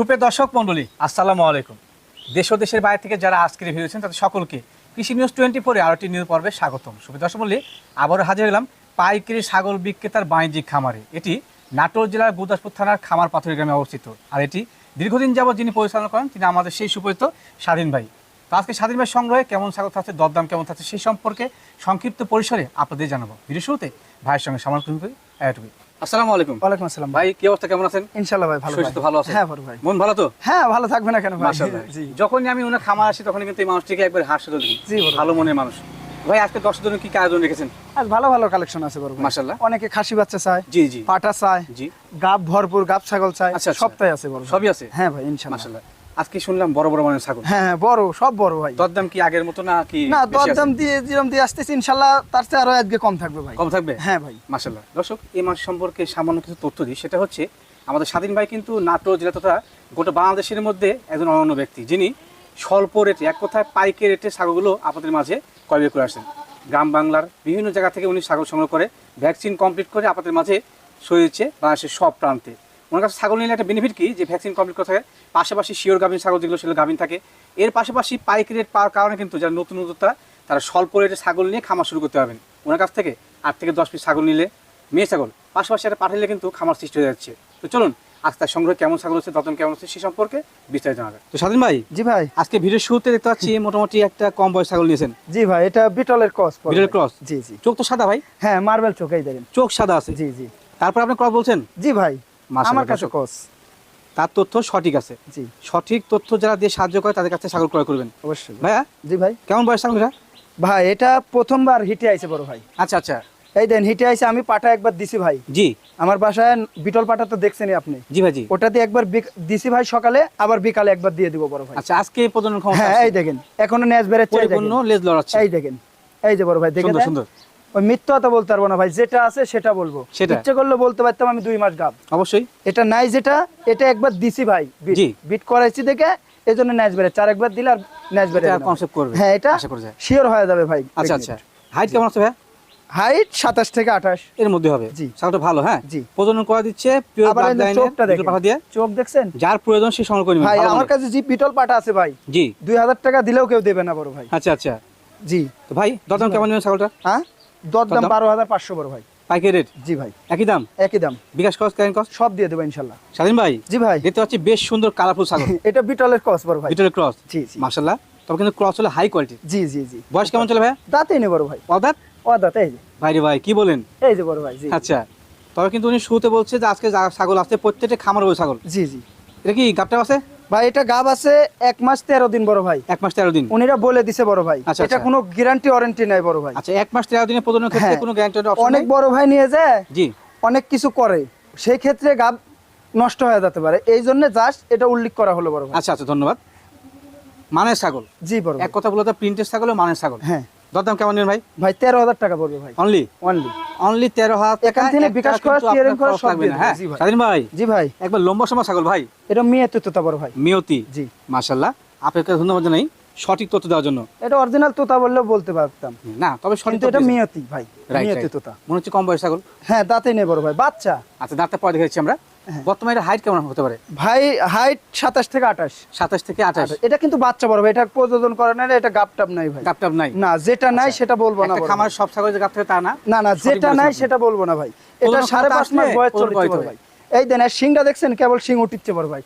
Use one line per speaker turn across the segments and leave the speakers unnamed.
সুপ্রিয় দর্শক মণ্ডলী, আসসালামু আলাইকুম। দেশ ও দেশের বাইরে থেকে যারা আজকের ভিডিওছেন তাদের সকলকে কৃষি নিউজ টোয়েন্টি ফোরে আরও একটি নিউজ পর্বে স্বাগতম। সুপ্রিয় দর্শক মণ্ডলী, আবারও হাজির হলাম পাইকারি ছাগল বিক্রেতার বাণিজ্যিক খামারে। এটি নাটোর জেলার গুদাসপুর থানার খামার পাথরি গ্রামে অবস্থিত। আর এটি দীর্ঘদিন যাবত যিনি পরিচালনা করেন, তিনি আমাদের সেই সুপরিচিত স্বাধীন ভাই। তো আজকে স্বাধীন ভাই সংগ্রহে কেমন ছাগল থাকছে, দরদাম কেমন থাকছে, সেই সম্পর্কে সংক্ষিপ্ত পরিসরে আপনাদের জানাব। ভিডিও শুরুতে ভাইয়ের সঙ্গে করি এটুকুই আসসালামু আলাইকুম।
ওয়ালাইকুম আসসালাম
ভাই কি অবস্থা? কেমন আছেন?
ভাই ভালো
শরীর ভালো আছে
হ্যাঁ ভাই।
মন ভালো তো?
হ্যাঁ ভালো থাকবে না কেন ভাই জি।
যখনই আমি ওনার খামার আসি তখন কিন্তু এই মানুষটিকে একবার হাসতে দেখি।
জি,
ভালো। মনের মানুষ। ভাই আজকে জন্য কি রেখেছেন?
আজ ভালো ভালো কালেকশন আছে বড় ভাই।
মাশাআল্লাহ।
অনেকে খাসি বাচ্চা চায়
জি জি।
পাটা চায়
জি।
গাব ভরপুর গাব ছাগল চায়
আচ্ছা, আচ্ছা।
সবটাই আছে বড়
সবই আছে?
হ্যাঁ ভাই ইনশাআল্লাহ।
মাশাআল্লাহ। আজকে শুনলাম বড় বড় মানের ছাগল।
হ্যাঁ হ্যাঁ বড় সব বড় ভাই।
দরদাম কি আগের মতো না কি
না দরদাম দিয়ে যেরকম দিয়ে আসতেছি ইনশাল্লাহ তার চেয়ে আরও আজকে কম থাকবে ভাই।
কম থাকবে?
হ্যাঁ ভাই।
মাশাআল্লাহ। দর্শক এই মাস সম্পর্কে সামান্য কিছু তথ্য দিই। সেটা হচ্ছে আমাদের স্বাধীন ভাই কিন্তু নাটোর জেলা তথা গোটা বাংলাদেশের মধ্যে একজন অনন্য ব্যক্তি যিনি স্বল্প রেটে এক কথায় পাইকে রেটে ছাগলগুলো আপনাদের মাঝে ক্রয় করে আসেন গ্রাম বাংলার বিভিন্ন জায়গা থেকে উনি ছাগল সংগ্রহ করে ভ্যাকসিন কমপ্লিট করে আপনাদের মাঝে সরিয়েছে বাংলাদেশের সব প্রান্তে। ওনার কাছে ছাগল নিলে একটা বেনিফিট কি? যে ভ্যাকসিন কমপ্লিট করে থাকে পাশাপাশি শিওর গাভিন ছাগল যেগুলো সেগুলো গাভিন থাকে। এর পাশাপাশি পাইকারি রেট পাওয়ার কারণে কিন্তু যারা নতুন উদ্যোক্তা তারা স্বল্প রেটে ছাগল নিয়ে খামার শুরু করতে পারবেন। ওনার কাছ থেকে আট থেকে দশ পিস ছাগল নিলে মেয়ে ছাগল। পাশাপাশি একটা পাঠালে কিন্তু খামার সৃষ্টি হয়ে যাচ্ছে। তো চলুন আজ তার সংগ্রহ কেমন ছাগল হচ্ছে দতন কেমন হচ্ছে সে সম্পর্কে বিস্তারিত জানাবে তো স্বাধীন ভাই
জি ভাই।
আজকে ভিডিও শুরুতে দেখতে পাচ্ছি মোটামুটি একটা কম বয়স ছাগল নিয়েছেন।
জি ভাই এটা বিটলের ক্রস
বিটলের ক্রস?
জি জি।
চোখ তো সাদা ভাই?
হ্যাঁ মার্বেল চোখেই দেখেন।
চোখ সাদা আছে।
জি জি।
তারপর আপনি ক্রস বলছেন?
জি ভাই। আমার কাছে। ক্রস
তার তথ্য সঠিক আছে।
জি।
সঠিক তথ্য যারা দিয়ে সাহায্য করে তাদের কাছে ছাগল ক্রয় করবেন।
অবশ্যই।
ভাইয়া?
জি ভাই।
কেমন বয়স এটা
ভাই এটা প্রথমবার হিটে আইছে বড় ভাই।
আচ্ছা আচ্ছা।
এই দেন হিটে আইছে আমি পাটা একবার দিছি ভাই।
জি।
আমার বাসায় বিটল পাটা তো দেখছেনই আপনি।
জি ভাই জি।
ওটাতে একবার বিক- দিছি ভাই সকালে আবার বিকালে একবার দিয়ে দিব বড় ভাই।
আচ্ছা আজকে প্রজনন ক্ষমতা
হ্যাঁ এই দেখেন এখনও ন্যাজ বেড়েছে এই দেখেন।
লেজ লড়াচ্ছে।
এই দেখেন। এই যে বড় ভাই দেখেন
সুন্দর সুন্দর।
ওই মিথ্যা কথা বলতে পারব না ভাই যেটা আছে সেটা বলব।
সেটা?
ইচ্ছে করলে বলতে পারতাম আমি দুই মাস গাব।
অবশ্যই।
এটা নাই যেটা এটা একবার দিছি ভাই বিট। করাইছি দেখে এই জন্য ন্যাজ বেড়ে চার একবার দিলে আর ন্যাজ বেড়ে
concept করবে।
হ্যাঁ এটা
আশা করা যায়।
শিওর হয়ে যাবে ভাই
আচ্ছা আচ্ছা। হাইট কেমন আছে ভাইয়া?
হাইট সাতাশ থেকে আঠাশ।
এর মধ্যে হবে।
জি।
ভালো হ্যাঁ?
জি।
প্রজনন করা দিচ্ছে পিওর ব্লাড
এই চোখটা দেখেন।
পাঠা দিয়ে।
চোখ দেখছেন?
যার প্রয়োজন সে সংগ্রহ করে
ভাই আমার কাছে যে বিটল পাটা আছে ভাই
জি।
দুই হাজার টাকা দিলেও কেউ দেবে না বড় ভাই।
আচ্ছা আচ্ছা।
জি।
তো ভাই দরদাম কেমন নেবেন ছাগলটা
হ্যাঁ? দরদাম? বারো হাজার পাঁচশো বড় ভাই।
পাইকারি রেট
জি ভাই।
একই দাম?
একই দাম।
বিকাশ কস ক্যারেন কস?
সব দিয়ে দেবো ইনশাল্লাহ।
স্বাধীন ভাই?
জি ভাই।
দেখতে পাচ্ছি বেশ সুন্দর কালারফুল ছাগল।
এটা বিটলের কস বড় ভাই।
ভিতরে ক্রস
জি জি।
মার্শাল্লাহ তবে কিন্তু ক্রস হলে হাই কোয়ালিটি
জি জি জি।
বয়স কেমন চলে ভাই
দাঁতেই নেই বড় ভাই।
অদাত?
ও এই যে।
ভাই রে ভাই কি বলেন?
এই যে বড় ভাই জি।
আচ্ছা। তবে কিন্তু উনি শুরুতে বলছে যে আজকে ছাগল আসছে প্রত্যেকটা খামার ছাগল।
জি জি।
এটা কি গাপটা আছে?
ভাই এটা গাব আছে এক মাস তেরো দিন বড় ভাই।
এক মাস তেরো দিন।
উনিরা বলে দিছে বড় ভাই।
আচ্ছা,
এটা
আচ্ছা।
কোনো গ্যারান্টি ওয়ারেন্টি নাই বড় ভাই।
আচ্ছা এক মাস তেরো দিনের প্রজননের ক্ষেত্রে
হ্যাঁ।
কোনো গ্যারান্টি
অনেক বড় ভাই নিয়ে যায়
জি।
অনেক কিছু করে। সেই ক্ষেত্রে গাব নষ্ট হয়ে যেতে পারে। এই জন্য জাস্ট এটা উল্লেখ করা হলো বড় ভাই।
আচ্ছা আচ্ছা ধন্যবাদ। মানের ছাগল।
জি বড়
এক কথা বলতে প্রিন্টের ছাগল মানের ছাগল?
হ্যাঁ।
দরদাম কেমন নেন ভাই?
ভাই তেরো হাজার টাকা পড়বে ভাই।
অনলি
অনলি
অনলি তেরো হাজার
এখান থেকে বিকাশ করা, steering করা সব
লাগবে হ্যাঁ? স্বাধীন ভাই?
জি ভাই।
একবার লম্বা সময় ছাগল ভাই।
এটা মেয়ে তোতা বড় ভাই।
মিয়তি
জি।
মাশাল্লাহ আপনাকে ধন্যবাদ জানাই। সঠিক তথ্য দেওয়ার জন্য।
এটা অরিজিনাল তোতা বললেও বলতে পারতাম।
না তবে সঠিক
এটা। মিয়তি ভাই। মিয়তি তোতা।
মনে হচ্ছে কম বয়স ছাগল।
হ্যাঁ দাঁতে নেই বড় ভাই বাচ্চা।
আচ্ছা দাঁতটা পরে দেখেছি আমরা। বর্তমানে এটা হাইট কেমন হতে পারে?
ভাই হাইট সাতাশ থেকে আঠাশ।
সাতাশ থেকে আঠাশ।
এটা কিন্তু বাচ্চা বড় ভাই এটা প্রযোজন করে না এটা গাপটাপ নাই ভাই।
গাপটাপ নাই?
না যেটা নাই সেটা বলব না
খামার। সব ছাগল যে গাপ থাকে তা না?
না না যেটা নাই সেটা বলব না ভাই। এটা সাড়ে পাঁচ মাস বয়স
হয়?
ভাই? এই দেন সিংটা দেখছেন? কেবল সিং উঠিচ্ছে বড় ভাই।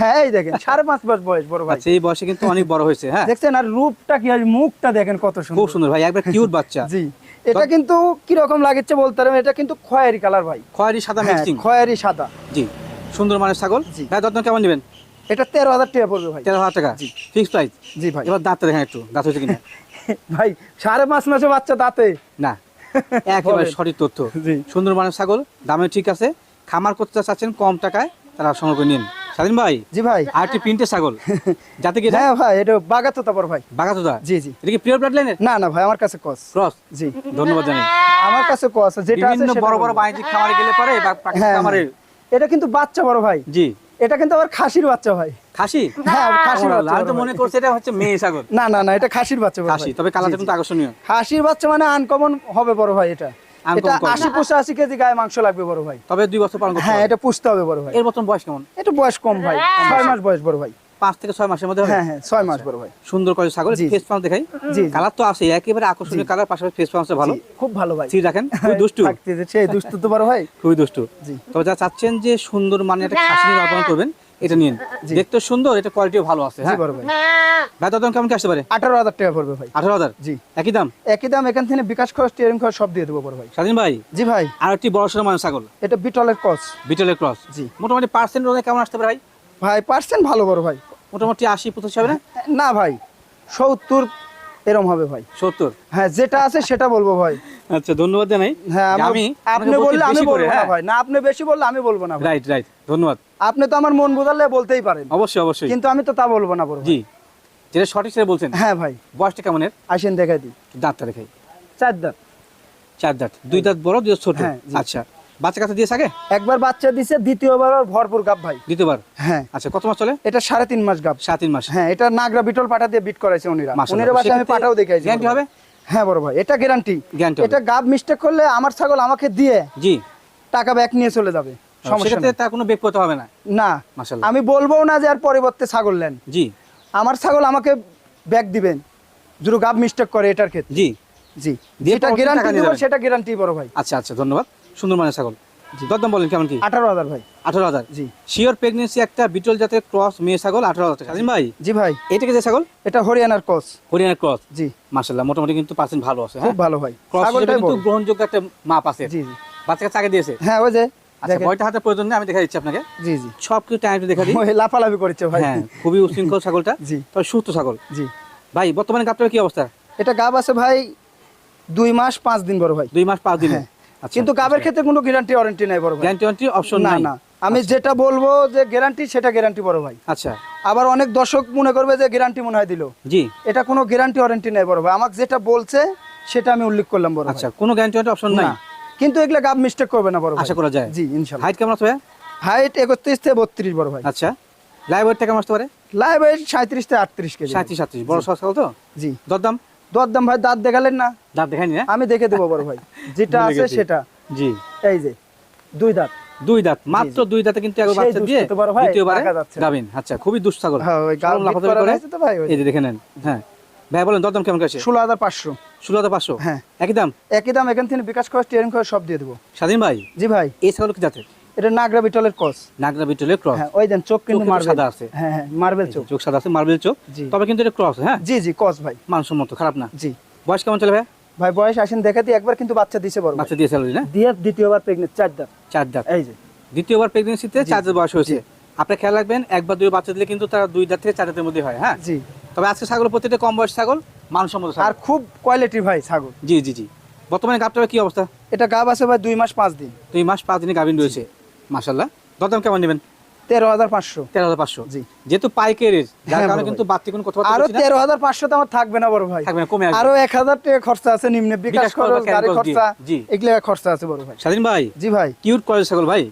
হ্যাঁ এই দেখেন সাড়ে পাঁচ মাস বয়স বড় ভাই।
আচ্ছা এই বয়সে কিন্তু অনেক বড় হয়েছে হ্যাঁ?
দেখছেন আর রূপটা কি আর মুখটা দেখেন কত
খুব
সুন্দর
সুন্দর ভাই একবার কিউট বাচ্চা।
জি এটা কিন্তু কি রকম লাগছে বলতে পারবেন এটা কিন্তু খয়েরি কালার ভাই।
খয়েরি সাদা
হ্যাঁ
মিক্সিং
খয়েরি সাদা।
জি সুন্দর মানের ছাগল। ভাই দরদাম কেমন নেবেন?
এটা তেরো হাজার টাকা পড়বে ভাই।
তেরো হাজার টাকা?
জি।
ফিক্স প্রাইস
জি ভাই।
এবার দাঁতটা দেখেন একটু দাঁত হয়েছে কিনা?
ভাই সাড়ে পাঁচ মাসে বাচ্চা দাঁতে।
না একেবারে সঠিক তথ্য। সুন্দর মানের ছাগল দামে ঠিক আছে। খামার করতে চাচ্ছেন কম টাকায় তারা সংগ্রহ করে নিন। স্বাধীন ভাই?
জি ভাই।
আর একটি প্রিন্টের ছাগল। যাতে কি এটা?
হ্যাঁ ভাই এটা বাগাতো তারপর ভাই।
বাগাতোদা
জি জি।
এটা কি পিওর ব্লাড লাইনের
না না ভাই আমার কাছে কস
ক্রস
জি।
ধন্যবাদ জানাই।
আমার কাছে কস যেটা আছে
বিভিন্ন বড় বড়। বাণিজ্যিক খামারে গেলে পরে বা প্রাকৃতিক
হ্যাঁ,
খামারে
এটা কিন্তু বাচ্চা বড় ভাই।
জি।
এটা কিন্তু আবার খাসির বাচ্চা ভাই।
খাসি?
হ্যাঁ খাসির বাচ্চা
আমি তো মনে
ভাই।
করছি এটা হচ্ছে মেয়ে ছাগল।
না না না এটা খাসির বাচ্চা বড়
খাসি তবে কালারটা কিন্তু আকর্ষণীয়।
খাসির বাচ্চা মানে আনকমন হবে বড় ভাই এটা। এটা
quality।
আশি পঁচাশি কেজি গায়ে মাংস লাগবে বড় ভাই।
তবে দুই বছর পালন করতে
হ্যাঁ এটা পুষতে হবে বড় ভাই।
এর মতন বয়স কেমন?
এটা বয়স কম ভাই ছয় মাস বয়স বড় ভাই।
পাঁচ থেকে ছয় মাসের মধ্যে
হ্যাঁ হ্যাঁ ছয় মাস বড় ভাই।
সুন্দর করে ছাগল। ফেস দেখাই। কালার তো আছে একেবারে আকর্ষণীয় কালার পাশাপাশি ফেস ভালো।
খুব ভালো ভাই।
সিট রাখেন খুবই দুষ্টু।
সেই দুষ্টু তো বড় ভাই।
খুবই দুষ্টু। তবে যা চাচ্ছেন যে সুন্দর মানে একটা খাসি করবেন এটা নিন। দেখতে সুন্দর এটা কোয়ালিটিও ভালো আছে হ্যাঁ?
বড় ভাই।
ভাই দাম কেমন কি আসতে পারে?
আঠারো হাজার টাকা পড়বে ভাই।
আঠারো হাজার?
জি।
একই দাম?
একই দাম এখান থেকে বিকাশ খরচ স্টিয়ারিং খরচ সব দিয়ে দেবো বড় ভাই।
স্বাধীন ভাই?
জি ভাই।
আর একটি বড় সড়ো মানুষ ছাগল?
এটা বিটলের কস
বিটেলের ক্রস
জি।
মোটামুটি পার্সেন্ট ওদের কেমন আসতে পারে ভাই?
ভাই পার্সেন্ট ভালো বড় ভাই।
মোটামুটি আশি পঁচাশি হবে না?
না ভাই সত্তর এরম হবে ভাই।
সত্তর?
হ্যাঁ যেটা আছে সেটা বলব ভাই।
আচ্ছা ধন্যবাদ জানাই।
হ্যাঁ আমি আপনি বললে আমি বলব না
হ্যাঁ।
ভাই। না আপনি বেশি বললে আমি বলব না
রাইট রাইট ধন্যবাদ।
আপনি তো আমার মন বোঝালে বলতেই পারেন।
অবশ্যই অবশ্যই।
কিন্তু আমি তো তা বলব না বড়
জি যেটা সঠিক সেটা বলছেন?
হ্যাঁ ভাই।
বয়সটা কেমন এর?
আসেন দেখাই দিই।
দাঁতটা দেখাই।
চার দাঁত।
চার দাঁত। দুই দাঁত বড় দুই দাঁত ছোট।
হ্যাঁ,
আচ্ছা। বাচ্চা কাছে দিয়েছে আগে?
একবার বাচ্চা দিছে দ্বিতীয়বার ভরপুর গাব ভাই।
দ্বিতীয়বার?
হ্যাঁ।
আচ্ছা কত মাস চলে?
এটা সাড়ে তিন মাস গাব।
সাত তিন মাস।
হ্যাঁ এটা নাগরা বিটল পাঠা দিয়ে বিট করাইছে উনিরা। উনিরা বাসায় আমি পাঠাও দেখাইছি ভাই।
হবে?
হ্যাঁ বড় ভাই এটা গ্যারান্টি
হবে।
এটা গাব মিস্টেক করলে আমার ছাগল আমাকে দিয়ে
জি।
টাকা ব্যাক নিয়ে চলে যাবে। সমস্যা
সেক্ষেত্রে
নেই।
তার কোনো বেগ করতে হবে না?
না।
মাশাআল্লাহ।
আমি বলব না যে আর পরিবর্তে ছাগল নেন।
জি।
আমার ছাগল আমাকে ব্যাক দিবেন। যদি গাব মিস্টেক করে এটার ক্ষেত্রে।
জি।
জি। যেটা গ্যারান্টি। সেটা গ্যারান্টি বড় ভাই।
আচ্ছা আচ্ছা ধন্যবাদ। সুন্দর মানের ছাগল। দরদাম বলেন কেমন কি?
আঠারো হাজার ভাই।
আঠারো হাজার?
জি।
শিওর প্রেগনেন্সি একটা বিটল জাতের ক্রস মেয়ে ছাগল আঠারো হাজার টাকা। ভাই
জি ভাই।
এটাকে যে ছাগল?
এটা হরিয়ানার কস
হরিয়ানার ক্রস
জি।
মাসাল্লাহ মোটামুটি কিন্তু পার্সেন্ট ভালো আছে
খুব
হ্যাঁ
ভালো ভাই।
ক্রস কিন্তু গ্রহণযোগ্য একটা মাপ আছে।
জি জি।
বাচ্চা কাছে আগে দিয়েছে?
হ্যাঁ ওই যে
আচ্ছা। হাতে প্রয়োজন নেই আমি দেখা দিচ্ছি আপনাকে।
জি জি।
সব কিছু টাইম দেখা দিই।
লাফালাফি করছে ভাই।
হ্যাঁ খুবই উশৃঙ্খল ছাগলটা।
জি।
তবে সুস্থ ছাগল।
জি।
ভাই বর্তমানে গাবটার কি অবস্থা?
এটা গাব আছে ভাই দুই মাস পাঁচ দিন বড় ভাই।
দুই মাস পাঁচ দিন।
হ্যাঁ। কিন্তু গাবের ক্ষেত্রে কোনো গ্যারান্টি ওয়ারেন্টি নাই বড় ভাই।
গ্যারান্টি ওয়ারেন্টি অপশন নাই?
না। আমি যেটা বলব যে গ্যারান্টি সেটা গ্যারান্টি বড় ভাই।
আচ্ছা।
আবার অনেক দর্শক মনে করবে যে গ্যারান্টি মনে হয় দিল।
জি।
এটা কোনো গ্যারান্টি ওয়ারেন্টি নাই বড় ভাই। আমাকে যেটা বলছে সেটা আমি উল্লেখ করলাম বড়
আচ্ছা কোনো গ্যারান্টি ওয়ারেন্টি অপশন নাই?
কিন্তু এগুলা গাব মিস্টেক করবে না বড় ভাই।
আশা করা যায়।
জি ইনশাল্লাহ।
হাইট কেমন আছে?
হাইট একত্রিশ থেকে বত্রিশ বড় ভাই।
আচ্ছা। লাইভ ওয়েটটা কেমন আসতে পারে?
লাইভ হাইট সাঁত্রিশ থেকে আটত্রিশ কেজি।
সাঁত্রিশ সাঁত্রিশ বড় সস তো
জি।
দরদাম?
দরদাম ভাই দাঁত দেখালেন না।
দাঁত দেখায়নি না?
আমি দেখে দেবো বড় ভাই। যেটা আছে সেটা।
জি।
এই যে দুই দাঁত।
দুই দাঁত। মাত্র দুই দাঁতে কিন্তু একবার বাচ্চা দিয়ে
দুষ্ট
দ্বিতীয়বারে। গাবিন আচ্ছা খুবই দুষ্ট ছাগল
হ্যাঁ ওই গাল
সরম
করে। হয়েছে তো ভাই
এই যে দেখে নেন। হ্যাঁ। ভাই বলেন দরদাম কেমন কাছে
ষোলো হাজার পাঁচশো।
ষোলো হাজার পাঁচশো?
হ্যাঁ।
একই দাম?
একই দাম এখান থেকে বিকাশ খরচ টিয়ারিং খরচ সব দিয়ে দেবো।
স্বাধীন ভাই?
জি ভাই।
এই ছাগল কি জাতের?
এটা নাগরা বিটলের কস
নাগরা বিটলের ক্রস।
হ্যাঁ ওই দেন চোখ কিন্তু
সাদা আছে।
হ্যাঁ হ্যাঁ মার্বেল চোখ।
চোখ সাদা আছে মার্বেল চোখ। তবে কিন্তু এটা ক্রস হ্যাঁ?
জি জি কস ভাই।
মানসম্মত খারাপ না।
জি।
বয়স কেমন চলে ভাই?
ভাই বয়স আসেন একবার কিন্তু বাচ্চা দিছে বড়
বাচ্চা দিয়েছে না?
দিয়ে দ্বিতীয়বার প্রেগনেন্ট চার দাঁত।
চার দাঁত।
এই যে।
দ্বিতীয়বার প্রেগনেন্সিতে চার দাঁত বয়স হয়েছে। আপনি খেয়াল রাখবেন একবার দুই বাচ্চা দিলে কিন্তু তারা দুই দাঁত থেকে চার দাঁতের মধ্যে হয় হ্যাঁ?
জি।
তবে আজকে ছাগল প্রত্যেকটা কম বয়স ছাগল মানসম্মত
আর খুব কোয়ালিটি ভাই ছাগল।
জি জি জি। বর্তমানে গাবটার কি অবস্থা?
এটা গাব আছে ভাই দুই মাস পাঁচ দিন।
দুই মাস পাঁচ দিনে গাভিন রয়েছে। মাসাল্লাহ দরদাম কেমন নেবেন?
তেরো হাজার পাঁচশো।
তেরো হাজার পাঁচশো।
জি।
যেহেতু পাইকারের যার
হ্যাঁ,
কারণে কিন্তু বাড়তি কোনো কথা
আরও তেরো হাজার পাঁচশো তো আমার থাকবে না বড় ভাই।
থাকবে না কমে
আরও এক হাজার টাকা খরচা আছে নিম্নে। বিকাশ
খরচ,
খরচ গাড়ি
খরচা জি।
এগুলো খরচা আছে বড় ভাই।
স্বাধীন ভাই?
জি ভাই।
কিউট কলেজ ছাগল ভাই?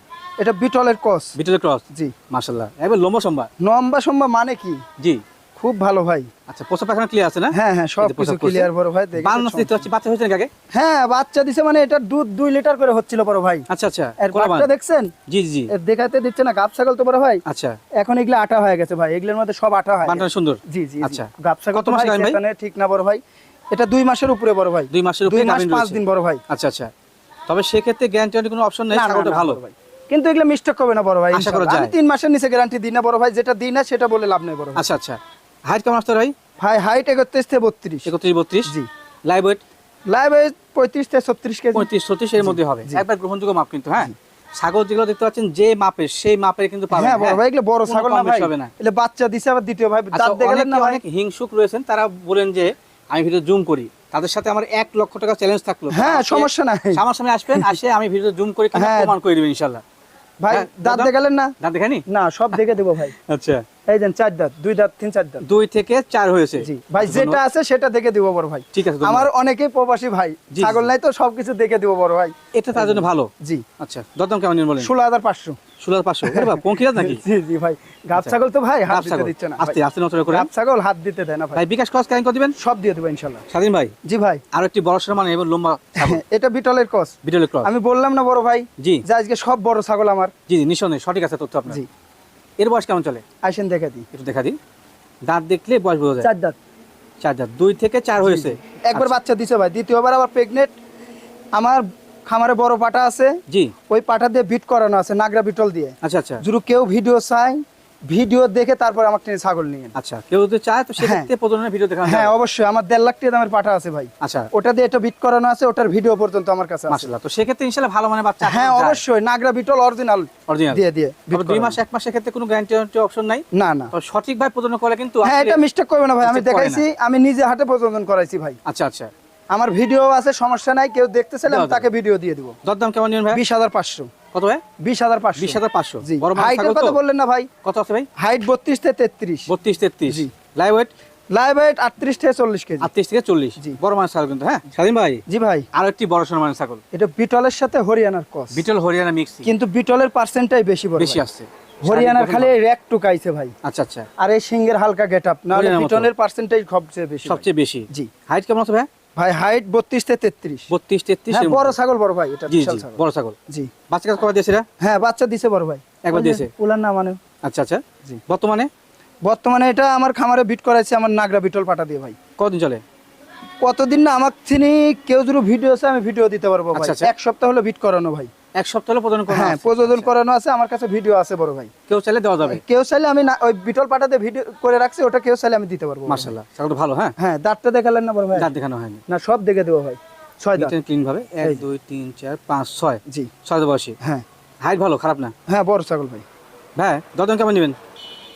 এটা বিটলের কস
বিটলের ক্রস?
জি।
এবার লম্বা সম্বা
নম্বা সম্বা মানে কি?
জি।
খুব ভালো ভাই।
আচ্ছা পোষা ক্লিয়ার আছে না?
হ্যাঁ হ্যাঁ সব কিছু ক্লিয়ার বড় ভাই দেখে
দিতে হচ্ছে বাচ্চা হয়েছে আগে?
হ্যাঁ বাচ্চা দিছে মানে এটা দুধ দুই লিটার করে হচ্ছিল বড় ভাই।
আচ্ছা আচ্ছা
এর বাচ্চা দেখছেন?
জি জি
এর দেখাতে দিচ্ছে না গাব ছাগল তো বড় ভাই।
আচ্ছা।
এখন এগুলো আটা হয়ে গেছে ভাই এগুলোর মধ্যে সব আটা হয়।
বানটা সুন্দর?
জি জি
আচ্ছা।
গাব ছাগল
কত মাস
ভাই? এখানে ঠিক না বড় ভাই। এটা দুই মাসের উপরে বড় ভাই।
দুই মাসের
দুই
উপরে
মাস পাঁচ দিন বড় ভাই।
আচ্ছা আচ্ছা। তবে সেক্ষেত্রে গ্যারান্টি কোনো অপশন নেই ছাগলটা ভালো।
ভাই। কিন্তু এগুলো মিস্টেক করবে না বড় ভাই আমি। তিন মাসের নিচে গ্যারান্টি দিই না বড় ভাই যেটা দিই না সেটা বলে লাভ নেই বড় ভাই।
আচ্ছা আচ্ছা। হাইট কেমন আসতে ভাই?
ভাই হাইট একত্রিশ থেকে বত্রিশ।
একত্রিশ বত্রিশ?
জি।
লাইভ ওয়েট
লাইভ ওয়েট পঁয়ত্রিশ থেকে ছত্রিশ কেজি।
পঁয়ত্রিশ ছত্রিশ এর মধ্যে হবে। একবার গ্রহণযোগ্য মাপ কিন্তু হ্যাঁ? ছাগল যেগুলো দেখতে পাচ্ছেন যে মাপের সেই মাপের কিন্তু পাবেন
হ্যাঁ বড় ভাই এগুলো বড় ছাগল না ভাই।
হবে না।
এগুলো বাচ্চা দিছে আবার দ্বিতীয় ভাই।
আচ্ছা,
দাঁত দেখালেন না ভাই
অনেক হিংসুক রয়েছেন তারা বলেন যে আমি ভিডিও জুম করি। তাদের সাথে আমার এক লক্ষ টাকা চ্যালেঞ্জ থাকল।
হ্যাঁ, সমস্যা নাই।
আমার সামনে আসবেন আসে আমি ভিডিও জুম করে
হ্যাঁ।
প্রমাণ করে দেবেন ইনশাল্লাহ।
ভাই
হ্যাঁ,
দাঁত দেখালেন না?
দাঁত দেখানি
না সব দেখে দেবো ভাই।
আচ্ছা।
এই দেন চার দাঁত দুই দাঁত তিন চার দাঁত।
দুই থেকে চার হয়েছে।
জি ভাই
আচ্ছা,
যেটা আছে সেটা দেখে দিব বড় ভাই।
ঠিক আছে,
আমার অনেকেই প্রবাসী ভাই ছাগল নাই তো সবকিছু দেখে দিব বড় ভাই।
এটা তার জন্য ভালো?
জি।
আচ্ছা দরদাম কেমন বলেন?
ষোলো হাজার পাঁচশো।
ষোলো পাঁচশো। পঙ্কিরাজ নাকি?
জি জি ভাই। গাব ছাগল তো ভাই হাত দিতে দিচ্ছে না
আস্তে আস্তে নজরে করে।
গাব ছাগল হাত দিতে দেয় না ভাই।
ভাই বিকাশ কেন করে দিবেন?
সব দিয়ে দেবো
স্বাধীন ভাই?
জি ভাই।
আরও একটি বড় মানে এবং লম্বা
এটা বিটলের কস
বিটলের
আমি বললাম না বড় ভাই
জি।
যে আজকে সব বড় ছাগল আমার।
জি জি নিঃসন্দেহে সঠিক আছে তথ্য আপনার।
জি।
এর বয়স কেমন চলে?
আসেন দেখা দিই।
একটু দেখা দিই। দাঁত দেখলে বয়স বোঝা যায়।
চার দাঁত।
চার দাঁত। দুই থেকে চার হয়েছে।
একবার
আচ্ছা,
বাচ্চা দিছে ভাই। দ্বিতীয়বার আবার প্রেগনেন্ট আমার খামারে বড় পাটা আছে।
জি।
ওই পাটা দিয়ে ভিট করানো আছে নাগরা বিটল দিয়ে।
আচ্ছা আচ্ছা।
যদি কেউ ভিডিও চাই ভিডিও দেখে তারপর আমার টেনে ছাগল নিয়ে
আচ্ছা কেউ যদি চায় তো সেক্ষেত্রে প্রজননের ভিডিও দেখানো
হ্যাঁ অবশ্যই। আমার দেড় লাখ টাকা দামের পাটা আছে ভাই।
আচ্ছা।
ওটা দিয়ে এটা বিট করানো আছে ওটার ভিডিও পর্যন্ত আমার কাছে আছে।
মাশাআল্লাহ। তো সেক্ষেত্রে ইনশাআল্লাহ ভালো মানে বাচ্চা
হ্যাঁ অবশ্যই। নাগরা বিটল অরিজিনাল
অরিজিনাল
দিয়ে দিয়ে
দুই মাস এক মাসের ক্ষেত্রে কোনো গ্যারান্টি অপশন নাই?
না না।
তো সঠিকভাবে প্রজনন করলে কিন্তু
হ্যাঁ এটা মিস্টেক করবে না ভাই। আমি দেখাইছি আমি নিজে হাতে প্রযোজন করাইছি ভাই।
আচ্ছা আচ্ছা।
আমার ভিডিও আছে সমস্যা নাই। কেউ দেখতে চাইলে তাকে ভিডিও দিয়ে দিব।
দরদাম কেমন নিবেন ভাই?
বিশ হাজার পাঁচশো।
কত ভাই?
বিশ হাজার পাঁচশো।
বিশ হাজার পাঁচশো।
জি।
বড় মাছ
হাইটের কথা বললেন না ভাই।
কত আছে ভাই?
হাইট বত্রিশ থেকে তেত্রিশ।
বত্রিশ তেত্রিশ।
জি।
লাইভ ওয়েট
লাইভ হাইট আটত্রিশ থেকে চল্লিশ কেজি।
আটত্রিশ থেকে চল্লিশ।
জি।
বড় মাছ ছাগল কিন্তু হ্যাঁ? স্বাধীন ভাই?
জি ভাই।
আরও একটি বড় সড় মানের ছাগল।
এটা বিটলের সাথে হরিয়ানার কস
বিটল হরিয়ানা মিক্স
কিন্তু বিটলের পার্সেন্টটাই বেশি বড়
বেশি
ভাই।
আসছে।
হরিয়ানার খালি র্যাক টুকাইছে ভাই।
আচ্ছা আচ্ছা।
আর এই সিংহের হালকা গেট আপ
মতো।
বিটলের পার্সেন্টেজ সবচেয়ে বেশি
সবচেয়ে বেশি।
জি।
হাইট কেমন আছে ভাই?
ভাই হাইট বত্রিশ থেকে তেত্রিশ।
বত্রিশ তেত্রিশ
হ্যাঁ বড় ছাগল বড় ভাই এটা বিশাল ছাগল।
বড় ছাগল।
জি।
বাচ্চা কাজ করা দিয়েছে রে?
হ্যাঁ বাচ্চা দিছে বড় ভাই।
একবার দিয়েছে?
উলার না মানে।
আচ্ছা আচ্ছা।
জি।
বর্তমানে?
বর্তমানে এটা আমার খামারে বিট করাইছে আমার নাগরা বিটল পাটা দিয়ে ভাই।
কতদিন চলে?
কতদিন না আমার চিনি কেউ যদি ভিডিও আছে আমি ভিডিও দিতে পারব ভাই।
আচ্ছা, আচ্ছা।
এক সপ্তাহ হলো বিট করানো ভাই।
এক সপ্তাহ হলো প্রজনন
হ্যাঁ। প্রযোজন করানো আছে আমার কাছে ভিডিও আছে বড় ভাই।
কেউ চাইলে দেওয়া যাবে?
কেউ চাইলে আমি না- ওই বিটল পাটাতে ভিডিও করে রাখছি ওটা কেউ চাইলে আমি দিতে পারব।
ভালো হ্যাঁ?
হ্যাঁ দাঁতটা দেখালেন না বড় ভাই?
দাঁত দেখানো হয়নি।
না সব দেখে দেবো ভাই। ছয় দাঁত।
ক্লিন ভাবে? এক
এই।
দুই তিন চার পাঁচ ছয়?
জি।
ছয় বয়সী।
হ্যাঁ।
হাইট ভালো খারাপ না?
হ্যাঁ বড় ছাগল ভাই।
ভাই দরদাম কেমন নেবেন?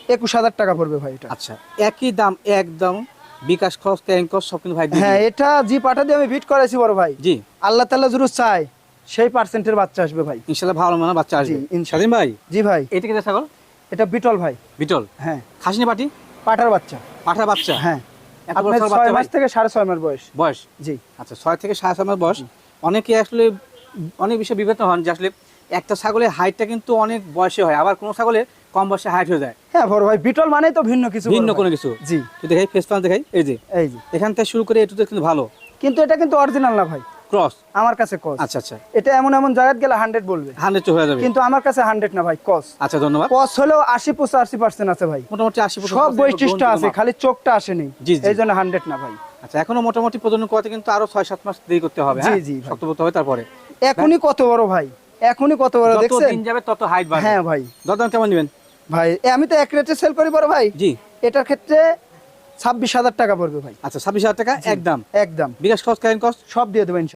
একুশ হাজার টাকা পড়বে ভাই এটা।
আচ্ছা একই দাম একদম বিকাশ খরচ ক্যারিং খরচ সব কিন্তু ভাই
হ্যাঁ এটা জি পাটা দিয়ে আমি বিট করাইছি বড় ভাই।
জি।
আল্লাহ তাল্লাহ যদি চাই সেই পার্সেন্টের বাচ্চা আসবে ভাই।
ইনশাল্লাহ ভালো মানে বাচ্চা আসবে। স্বাধীন ভাই?
জি ভাই।
এটা কি ছাগল?
এটা বিটল ভাই।
বিটল?
হ্যাঁ।
খাসনি পাটি?
পাটার বাচ্চা।
পাঠা বাচ্চা?
হ্যাঁ। ছয় মাস থেকে সাড়ে ছয় মাস বয়স।
বয়স?
জি।
আচ্ছা ছয় থেকে সাড়ে ছয় মাস বয়স। অনেকে আসলে অনেক বিষয়ে বিবেচনা হন যে আসলে একটা ছাগলের হাইটটা কিন্তু অনেক বয়সে হয় আবার কোনো ছাগলের কম বয়সে হাইট হয়ে যায়।
হ্যাঁ বড় ভাই বিটল তো ভিন্ন কিছু
ভিন্ন কোনো কিছু।
জি।
দেখাই ফেস দেখাই। এই যে।
এই
এখান থেকে শুরু করে এটুতে কিন্তু ভালো।
কিন্তু এটা কিন্তু অরিজিনাল না ভাই।
ক্রস
আমার কাছে কস
আচ্ছা আচ্ছা।
এটা এমন এমন জায়গায় গেলে হান্ড্রেড বলবে।
হান্ড্রেড হয়ে যাবে।
কিন্তু আমার কাছে হান্ড্রেড না ভাই কস
আচ্ছা ধন্যবাদ।
আশি পঁচাশি পার্সেন্ট আছে ভাই।
মোটামুটি আশি
সব বৈশিষ্ট্য আছে খালি চোখটা আসেনি।
জি, জি।
এই না ভাই।
আচ্ছা এখনও মোটামুটি প্রজনন করাতে কিন্তু আরও ছয় সাত মাস দেরি করতে হবে হ্যাঁ? হবে তারপরে।
এখনই কত বড় ভাই? এখনই কত বড়
যত দিন যাবে তত হাইট বাড়বে।
হ্যাঁ ভাই।
দরদাম কেমন নেবেন?
ভাই আমি তো এক রেটে সেল করি বড় ভাই।
জি।
এটার ক্ষেত্রে ছাব্বিশ হাজার টাকা পড়বে ভাই।
আচ্ছা ছাব্বিশ হাজার টাকা একদম।
একদম।
বিকাশ খরচ ক্যারিং কস্ট
সব দিয়ে দেবেন